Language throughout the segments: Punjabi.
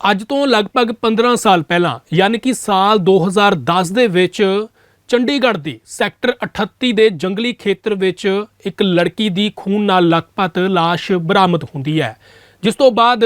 ਅੱਜ ਤੋਂ ਲਗਭਗ 15 ਸਾਲ ਪਹਿਲਾਂ, ਯਾਨੀ ਕਿ ਸਾਲ 2010 ਦੇ ਵਿੱਚ, ਚੰਡੀਗੜ੍ਹ ਦੀ ਸੈਕਟਰ 38 ਦੇ ਜੰਗਲੀ ਖੇਤਰ ਵਿੱਚ ਇੱਕ ਲੜਕੀ ਦੀ ਖੂਨ ਨਾਲ ਲਖਪਤ ਲਾਸ਼ ਬਰਾਮਦ ਹੁੰਦੀ ਹੈ, ਜਿਸ ਤੋਂ ਬਾਅਦ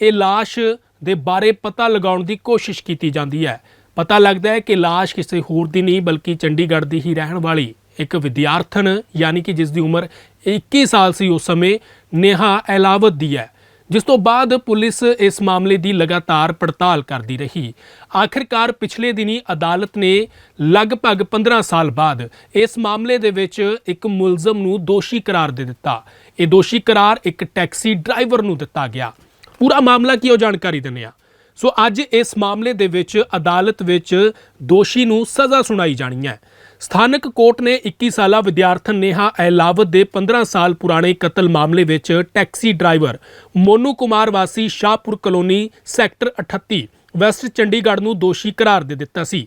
ਇਹ ਲਾਸ਼ ਦੇ ਬਾਰੇ ਪਤਾ ਲਗਾਉਣ ਦੀ ਕੋਸ਼ਿਸ਼ ਕੀਤੀ ਜਾਂਦੀ ਹੈ। ਪਤਾ ਲੱਗਦਾ ਹੈ ਕਿ ਲਾਸ਼ ਕਿਸੇ ਹੋਰ ਦੀ ਨਹੀਂ, ਬਲਕਿ ਚੰਡੀਗੜ੍ਹ ਦੀ ਹੀ ਰਹਿਣ ਵਾਲੀ ਇੱਕ ਵਿਦਿਆਰਥਣ, ਯਾਨੀ ਕਿ ਜਿਸ ਦੀ ਉਮਰ 21 ਸਾਲ ਸੀ, ਉਸ ਸਮੇਂ ਨੇਹਾ ਐਲਾਵਤ ਦੀ ਹੈ। ਜਿਸ ਤੋਂ ਬਾਅਦ ਪੁਲਿਸ ਇਸ ਮਾਮਲੇ ਦੀ ਲਗਾਤਾਰ ਪੜਤਾਲ ਕਰਦੀ ਰਹੀ। ਆਖਿਰਕਾਰ ਪਿਛਲੇ ਦਿਨੀ ਅਦਾਲਤ ਨੇ ਲਗਭਗ 15 ਸਾਲ ਬਾਅਦ ਇਸ ਮਾਮਲੇ ਦੇ ਵਿੱਚ ਇੱਕ ਮੁਲਜ਼ਮ ਨੂੰ ਦੋਸ਼ੀ ਕਰਾਰ ਦੇ ਦਿੱਤਾ। ਇਹ ਦੋਸ਼ੀ ਕਰਾਰ ਇੱਕ ਟੈਕਸੀ ਡਰਾਈਵਰ ਨੂੰ ਦਿੱਤਾ ਗਿਆ। ਪੂਰਾ ਮਾਮਲਾ ਕੀ ਉਹ ਜਾਣਕਾਰੀ ਦਿੰਦੇ ਆ ਸੋ ਅੱਜ ਇਸ ਮਾਮਲੇ ਦੇ ਵਿੱਚ ਅਦਾਲਤ ਵਿੱਚ ਦੋਸ਼ੀ ਨੂੰ ਸਜ਼ਾ ਸੁਣਾਈ ਜਾਣੀ ਹੈ। ਸਥਾਨਕ ਕੋਰਟ ਨੇ 21 ਸਾਲਾ ਵਿਦਿਆਰਥਣ ਨੇਹਾ ਐਲਾਵਤ ਦੇ 15 ਸਾਲ ਪੁਰਾਣੇ ਕਤਲ ਮਾਮਲੇ ਵਿੱਚ ਟੈਕਸੀ ਡਰਾਈਵਰ ਮੋਨੂ ਕੁਮਾਰ ਵਾਸੀ Shahpur colony, sector 38 west Chandigarh ਨੂੰ ਦੋਸ਼ੀ ਕਰਾਰ ਦੇ ਦਿੱਤਾ ਸੀ।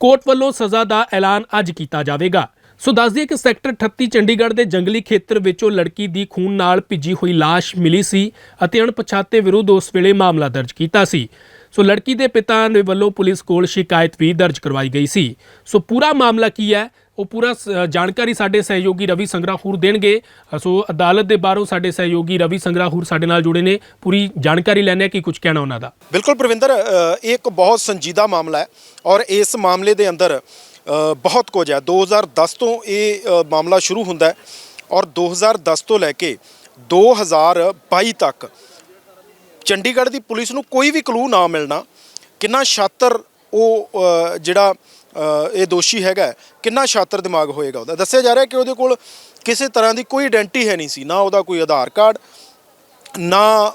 ਕੋਰਟ ਵੱਲੋਂ ਸਜ਼ਾ ਦਾ ਐਲਾਨ ਅੱਜ ਕੀਤਾ ਜਾਵੇਗਾ। ਸੋ ਦੱਸ ਦਈਏ ਕਿ ਸੈਕਟਰ 38 ਚੰਡੀਗੜ੍ਹ ਦੇ ਜੰਗਲੀ ਖੇਤਰ ਵਿੱਚੋਂ ਲੜਕੀ ਦੀ ਖੂਨ ਨਾਲ ਭਿੱਜੀ ਹੋਈ ਲਾਸ਼ ਮਿਲੀ ਸੀ ਅਤੇ ਅਣਪਛਾਤੇ ਵਿਰੁੱਧ ਉਸ ਵੇਲੇ ਮਾਮਲਾ ਦਰਜ ਕੀਤਾ ਸੀ। ਸੋ ਲੜਕੀ ਦੇ ਪਿਤਾ ਦੇ ਵੱਲੋਂ ਪੁਲਿਸ ਕੋਲ ਸ਼ਿਕਾਇਤ ਵੀ ਦਰਜ ਕਰਵਾਈ ਗਈ ਸੀ। ਸੋ ਪੂਰਾ ਮਾਮਲਾ ਕੀ ਹੈ? ਉਹ ਪੂਰਾ ਸ- ਜਾਣਕਾਰੀ ਸਾਡੇ ਸਹਿਯੋਗੀ ਰਵੀ ਸੰਗਰਾਹੂਰ ਦੇਣਗੇ। ਸੋ ਅਦਾਲਤ ਦੇ ਬਾਹਰੋਂ ਸਾਡੇ ਸਹਿਯੋਗੀ ਰਵੀ ਸੰਗਰਾਹੂਰ ਸਾਡੇ ਨਾਲ ਜੁੜੇ ਨੇ। ਪੂਰੀ ਜਾਣਕਾਰੀ ਲੈਣੇ ਆ ਕਿ ਕੁਝ ਕਹਿਣਾ ਉਹਨਾਂ ਦਾ। ਬਿਲਕੁਲ ਪ੍ਰਵਿੰਦਰ ਇਹ ਇੱਕ ਬਹੁਤ ਸੰਜੀਦਾ ਮਾਮਲਾ ਹੈ ਔਰ ਇਸ ਮਾਮਲੇ ਦੇ ਅੰਦਰ ਬਹੁਤ ਕੁਝ ਹੈ। 2010 ਤੋਂ ਇਹ ਮਾਮਲਾ ਸ਼ੁਰੂ ਹੁੰਦਾ ਹੈ ਔਰ 2010 ਤੋਂ ਲੈ ਕੇ 2022 ਤੱਕ ਚੰਡੀਗੜ੍ਹ ਦੀ ਪੁਲਿਸ ਨੂੰ ਕੋਈ ਵੀ ਕਲੂ ਨਾ ਮਿਲਣਾ, ਕਿੰਨਾ ਸ਼ਾਤਰ ਉਹ ਜਿਹੜਾ ਇਹ ਦੋਸ਼ੀ ਹੈਗਾ ਕਿੰਨਾ ਸ਼ਾਤਰ ਦਿਮਾਗ ਹੋਏਗਾ ਉਹਦਾ। ਦੱਸਿਆ ਜਾ ਰਿਹਾ ਕਿ ਉਹਦੇ ਕੋਲ ਕਿਸੇ ਤਰ੍ਹਾਂ ਦੀ ਕੋਈ ਆਇਡੈਂਟੀ ਹੈ ਨਹੀਂ ਸੀ, ਨਾ ਉਹਦਾ ਕੋਈ ਆਧਾਰ ਕਾਰਡ, ਨਾ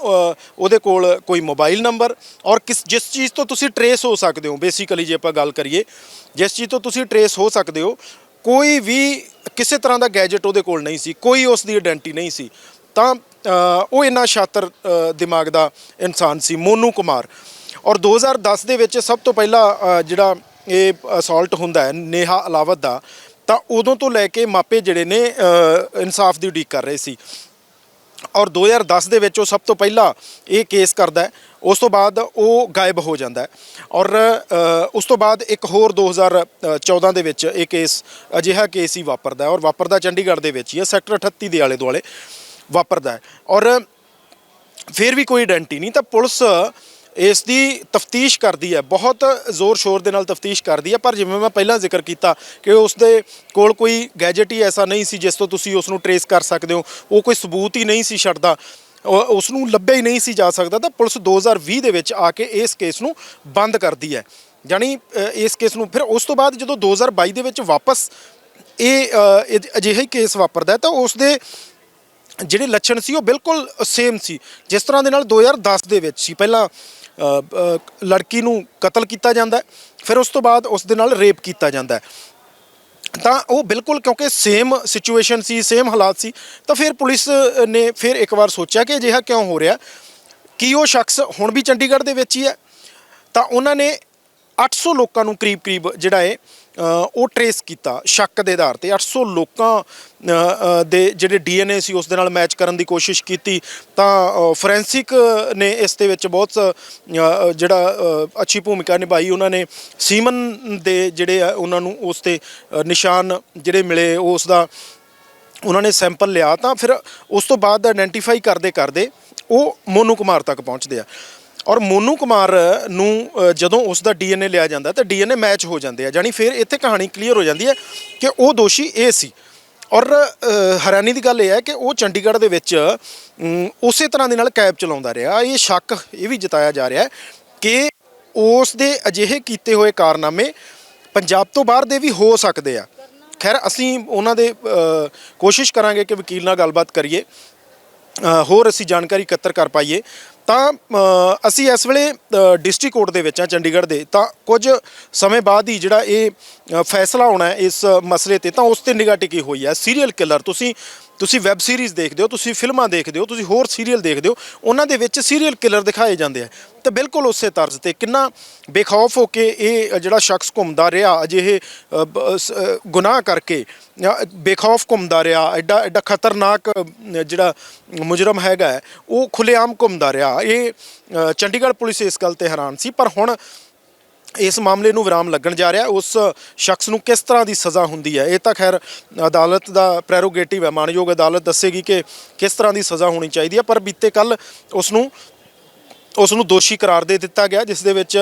ਉਹਦੇ ਕੋਲ ਕੋਈ ਮੋਬਾਈਲ ਨੰਬਰ ਔਰ ਕਿਸ, ਜਿਸ ਚੀਜ਼ ਤੋਂ ਤੁਸੀਂ ਟਰੇਸ ਹੋ ਸਕਦੇ ਹੋ ਬੇਸਿਕਲੀ ਜੇ ਆਪਾਂ ਗੱਲ ਕਰੀਏ, ਜਿਸ ਚੀਜ਼ ਤੋਂ ਤੁਸੀਂ ਟਰੇਸ ਹੋ ਸਕਦੇ ਹੋ, ਕੋਈ ਵੀ ਕਿਸੇ ਤਰ੍ਹਾਂ ਦਾ ਗੈਜਟ ਉਹਦੇ ਕੋਲ ਨਹੀਂ ਸੀ, ਕੋਈ ਉਸ ਦੀ ਆਇਡੈਂਟੀ ਨਹੀਂ ਸੀ, ਤਾਂ ਉਹ ਇੰਨਾ ਸ਼ਾਤਰ ਦਿਮਾਗ ਦਾ ਇਨਸਾਨ ਸੀ, ਮੋਨੂ ਕੁਮਾਰ। ਔਰ 2010 ਦੇ ਵਿੱਚ ਸਭ ਤੋਂ ਪਹਿਲਾਂ ਜਿਹੜਾ ਇਹ ਅਸਾਲਟ ਹੁੰਦਾ ਹੈ, ਨੇਹਾ ਅਲਾਵਤ ਦਾ, ਤਾਂ ਉਦੋਂ ਤੋਂ ਲੈ ਕੇ ਮਾਪੇ ਜਿਹੜੇ ਨੇ ਇਨਸਾਫ ਦੀ ਉਡੀਕ ਕਰ ਰਹੇ ਸੀ। ਔਰ 2010 ਦੇ ਵਿੱਚ ਉਹ ਸਭ ਤੋਂ ਪਹਿਲਾਂ ਇਹ ਕੇਸ ਕਰਦਾ ਹੈ, ਉਸ ਤੋਂ ਬਾਅਦ ਉਹ ਗਾਇਬ ਹੋ ਜਾਂਦਾ ਹੈ। ਔਰ ਉਸ ਤੋਂ ਬਾਅਦ ਇੱਕ ਹੋਰ 2014 ਦੇ ਵਿੱਚ ਇਹ ਕੇਸ ਅਜਿਹਾ ਕੇਸ ਹੀ ਵਾਪਰਦਾ ਔਰ ਵਾਪਰਦਾ ਚੰਡੀਗੜ੍ਹ ਦੇ ਵਿੱਚ ਹੀ ਹੈ, ਸੈਕਟਰ 38 ਦੇ ਆਲੇ ਦੁਆਲੇ ਵਾਪਰਦਾ ਹੈ। ਔਰ ਫਿਰ ਵੀ ਕੋਈ ਆਇਡੈਂਟੀ ਨਹੀਂ ਤਾਂ ਪੁਲਿਸ ਇਸ ਦੀ ਤਫਤੀਸ਼ ਕਰਦੀ ਹੈ। ਬਹੁਤ ਜ਼ੋਰ ਸ਼ੋਰ ਦੇ ਨਾਲ ਤਫਤੀਸ਼ ਕਰਦੀ ਹੈ ਪਰ ਜਿਵੇਂ ਮੈਂ ਪਹਿਲਾਂ ਜ਼ਿਕਰ ਕੀਤਾ ਕਿ ਉਸ ਦੇ ਕੋਲ ਕੋਈ ਗੈਜਟ ਹੀ ਐਸਾ ਨਹੀਂ ਸੀ ਜਿਸ ਤੋਂ ਤੁਸੀਂ ਉਸ ਨੂੰ ਟਰੇਸ ਕਰ ਸਕਦੇ ਹੋ। ਉਹ ਕੋਈ ਸਬੂਤ ਹੀ ਨਹੀਂ ਸੀ ਛੱਡਦਾ। ਉਹ- ਉਸ ਨੂੰ ਲੱਭਿਆ ਹੀ ਨਹੀਂ ਸੀ ਜਾ ਸਕਦਾ। ਤਾਂ ਪੁਲਿਸ 2020 ਦੇ ਵਿੱਚ ਆ ਕੇ ਇਸ ਕੇਸ ਨੂੰ ਬੰਦ ਕਰਦੀ ਹੈ। ਜਾਣੀ ਇਸ ਕੇਸ ਨੂੰ ਫਿਰ ਉਸ ਤੋਂ ਬਾਅਦ ਜਦੋਂ 2022 ਦੇ ਵਿੱਚ ਵਾਪਸ ਇਹ ਅ, ਅਜਿਹਾ ਹੀ ਕੇਸ ਵਾਪਰਦਾ ਤਾਂ ਉਸ ਦੇ ਜਿਹੜੇ ਲੱਛਣ ਸੀ, ਉਹ ਬਿਲਕੁਲ ਸੇਮ ਸੀ। ਜਿਸ ਤਰ੍ਹਾਂ ਦੇ ਨਾਲ 2010 ਦੇ ਵਿੱਚ ਸੀ, ਪਹਿਲਾਂ ਲੜਕੀ ਨੂੰ ਕਤਲ ਕੀਤਾ ਜਾਂਦਾ ਫਿਰ ਉਸ ਤੋਂ ਬਾਅਦ ਉਸ ਦੇ ਨਾਲ ਰੇਪ ਕੀਤਾ ਜਾਂਦਾ ਤਾਂ ਉਹ ਬਿਲਕੁਲ ਕਿਉਂਕਿ ਸੇਮ ਸਿਚੁਏਸ਼ਨ ਸੀ ਸੇਮ ਹਾਲਾਤ ਸੀ, ਤਾਂ ਫਿਰ ਪੁਲਿਸ ਨੇ ਫਿਰ ਇੱਕ ਵਾਰ ਸੋਚਿਆ ਕਿ ਅਜਿਹਾ ਕਿਉਂ ਹੋ ਰਿਹਾ ਕੀ ਉਹ ਸ਼ਖਸ ਹੁਣ ਵੀ ਚੰਡੀਗੜ੍ਹ ਦੇ ਵਿੱਚ ਹੀ ਹੈ। ਤਾਂ ਉਹਨਾਂ ਨੇ 800 ਲੋਕਾਂ ਨੂੰ ਕਰੀਬ ਕਰੀਬ ਜਿਹੜਾ ਹੈ ਉਹ ਟਰੇਸ ਕੀਤਾ ਸ਼ੱਕ ਦੇ ਆਧਾਰ ਤੇ। 800 ਲੋਕਾਂ ਅ, ਅ, ਦੇ ਜਿਹੜੇ ਡੀਐਨਏ ਸੀ ਉਸ ਦੇ ਨਾਲ ਮੈਚ ਕਰਨ ਦੀ ਕੋਸ਼ਿਸ਼ ਕੀਤੀ ਤਾਂ ਫੋਰੈਂਸਿਕ ਨੇ ਇਸ ਦੇ ਵਿੱਚ ਬਹੁਤ ਜਿਹੜਾ ਅੱਛੀ ਭੂਮਿਕਾ ਨਿਭਾਈ। ਉਹਨਾਂ ਨੇ ਸੀਮਨ ਦੇ ਜਿਹੜੇ ਆ ਉਹਨਾਂ ਨੂੰ ਉਸ ਤੇ ਨਿਸ਼ਾਨ ਜਿਹੜੇ ਮਿਲੇ ਉਸ ਦਾ ਉਹਨਾਂ ਨੇ ਸੈਂਪਲ ਲਿਆ ਤਾਂ ਫਿਰ ਉਸ ਤੋਂ ਬਾਅਦ ਆਇਡੈਂਟੀਫਾਈ ਕਰਦੇ ਕਰਦੇ ਉਹ ਮੋਨੂ ਕੁਮਾਰ ਤੱਕ ਪਹੁੰਚਦੇ ਆ। ਔਰ ਮੋਨੂ ਕੁਮਾਰ ਨੂੰ ਅ, ਜਦੋਂ ਉਸ ਦਾ ਡੀਐਨਏ ਲਿਆ ਜਾਂਦਾ ਤਾਂ ਡੀਐਨਏ ਮੈਚ ਹੋ ਜਾਂਦੇ ਆ। ਜਾਨੀ ਫਿਰ ਇੱਥੇ ਕਹਾਣੀ ਕਲੀਅਰ ਹੋ ਜਾਂਦੀ ਹੈ ਕਿ ਉਹ ਦੋਸ਼ੀ ਇਹ ਸੀ। ਔਰ ਹੈਰਾਨੀ ਦੀ ਗੱਲ ਇਹ ਹੈ ਕਿ ਉਹ ਚੰਡੀਗੜ੍ਹ ਦੇ ਵਿੱਚ ਉਸੇ ਤਰ੍ਹਾਂ ਦੇ ਨਾਲ ਕੈਬ ਚਲਾਉਂਦਾ ਰਿਹਾ। ਇਹ ਸ਼ੱਕ ਇਹ ਵੀ ਜਤਾਇਆ ਜਾ ਰਿਹਾ ਹੈ ਕਿ ਉਸ ਦੇ ਅਜਿਹੇ ਕੀਤੇ ਹੋਏ ਕਾਰਨਾਮੇ ਪੰਜਾਬ ਤੋਂ ਬਾਹਰ ਦੇ ਵੀ ਹੋ ਸਕਦੇ ਆ। ਖੈਰ ਅਸੀਂ ਉਹਨਾਂ ਦੇ ਕੋਸ਼ਿਸ਼ ਕਰਾਂਗੇ ਕਿ ਵਕੀਲ ਨਾਲ ਗੱਲਬਾਤ ਕਰੀਏ। ਹੋਰ ਅਸੀਂ ਜਾਣਕਾਰੀ ਇਕੱਤਰ ਕਰ ਪਾਈਏ। ਤਾਂ ਅਸੀਂ ਇਸ ਵੇਲੇ ਡਿਸਟ੍ਰਿਕਟ ਕੋਰਟ ਦੇ ਵਿੱਚ ਆ ਚੰਡੀਗੜ੍ਹ ਦੇ। ਤਾਂ ਕੁਝ ਸਮੇਂ ਬਾਅਦ ਹੀ ਜਿਹੜਾ ਇਹ ਫੈਸਲਾ ਹੋਣਾ ਹੈ ਇਸ ਮਸਲੇ ਤੇ ਤਾਂ ਉਸ ਤੇ ਨਿਗਾਹ ਟਿਕੀ ਹੋਈ ਹੈ। ਸੀਰੀਅਲ ਕਿਲਰ ਤੁਸੀਂ ਤੁਸੀਂ ਵੈਬ ਸੀਰੀਜ਼ ਦੇਖਦੇ ਹੋ ਤੁਸੀਂ ਫਿਲਮਾਂ ਦੇਖਦੇ ਹੋ ਤੁਸੀਂ ਹੋਰ ਸੀਰੀਅਲ ਦੇਖਦੇ ਹੋ ਉਹਨਾਂ ਦੇ ਵਿੱਚ ਸੀਰੀਅਲ ਕਿਲਰ ਦਿਖਾਏ ਜਾਂਦੇ ਆ। ਤੇ ਬਿਲਕੁਲ ਉਸੇ ਤਰਜ਼ ਤੇ ਕਿੰਨਾ ਬੇਖੌਫ ਹੋ ਕੇ ਇਹ ਜਿਹੜਾ ਸ਼ਖਸ ਘੁੰਮਦਾ ਰਿਹਾ ਅਜਿਹੇ ਗੁਨਾਹ ਕਰਕੇ ਅ, ਬੇਖੌਫ ਘੁੰਮਦਾ ਰਿਹਾ ਐਡਾ ਐਡਾ ਖਤਰਨਾਕ ਜਿਹੜਾ ਮੁਜਰਮ ਹੈਗਾ ਉਹ ਖੁੱਲੇਆਮ ਘੁੰਮਦਾ ਰਿਹਾ। ਇਹ ਚੰਡੀਗੜ੍ਹ ਪੁਲਿਸ ਇਸ ਗੱਲ ਤੇ ਹੈਰਾਨ ਸੀ ਪਰ ਹੁਣ ਇਸ ਮਾਮਲੇ ਨੂੰ ਵਿਰਾਮ ਲੱਗਣ ਜਾ ਰਿਹਾ ਉਸ ਸ਼ਖਸ ਨੂੰ ਕਿਸ ਤਰ੍ਹਾਂ ਦੀ ਸਜ਼ਾ ਹੁੰਦੀ ਹੈ? ਇਹ ਤਾਂ ਖੈਰ ਅਦਾਲਤ ਦਾ ਪ੍ਰੈਰੋਗੇਟਿਵ ਹੈ ਮਾਨਯੋਗ ਅਦਾਲਤ ਦੱਸੇਗੀ ਕਿ ਕਿਸ ਤਰ੍ਹਾਂ ਦੀ ਸਜ਼ਾ ਹੋਣੀ ਚਾਹੀਦੀ ਹੈ ਪਰ ਬੀਤੇ ਕੱਲ ਉਸ ਨੂੰ ਉਸ ਨੂੰ ਦੋਸ਼ੀ ਕਰਾਰ ਦੇ ਦਿੱਤਾ ਗਿਆ ਜਿਸ ਦੇ ਵਿੱਚ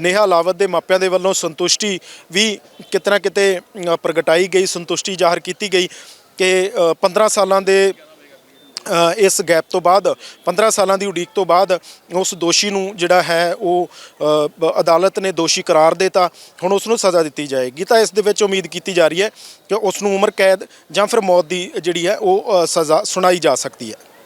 ਨੇਹਾ ਲਾਵਤ ਦੇ ਮਾਪਿਆਂ ਦੇ ਵੱਲੋਂ ਸੰਤੁਸ਼ਟੀ ਵੀ ਕਿਤਨਾ ਕਿਤੇ ਪ੍ਰਗਟਾਈ ਗਈ ਸੰਤੁਸ਼ਟੀ ਜ਼ਾਹਰ ਕੀਤੀ ਗਈ ਕਿ ਅ, 15 ਸਾਲਾਂ ਦੇ ਇਸ ਗੈਪ ਤੋਂ ਬਾਅਦ 15 ਸਾਲਾਂ ਦੀ ਉਡੀਕ ਤੋਂ ਬਾਅਦ, ਉਸ ਦੋਸ਼ੀ ਨੂੰ ਜਿਹੜਾ ਹੈ ਉਹ ਅਦਾਲਤ ਨੇ ਦੋਸ਼ੀ ਕਰਾਰ ਦਿੱਤਾ। ਹੁਣ ਉਸ ਨੂੰ ਸਜ਼ਾ ਦਿੱਤੀ ਜਾਏਗੀ। ਤਾਂ ਇਸ ਦੇ ਵਿੱਚ ਉਮੀਦ ਕੀਤੀ ਜਾ ਰਹੀ ਹੈ ਕਿ ਉਸ ਨੂੰ ਉਮਰ ਕੈਦ ਜਾਂ ਫਿਰ ਮੌਤ ਦੀ ਜਿਹੜੀ ਹੈ ਉਹ ਸਜ਼ਾ ਸੁਣਾਈ ਜਾ ਸਕਦੀ ਹੈ।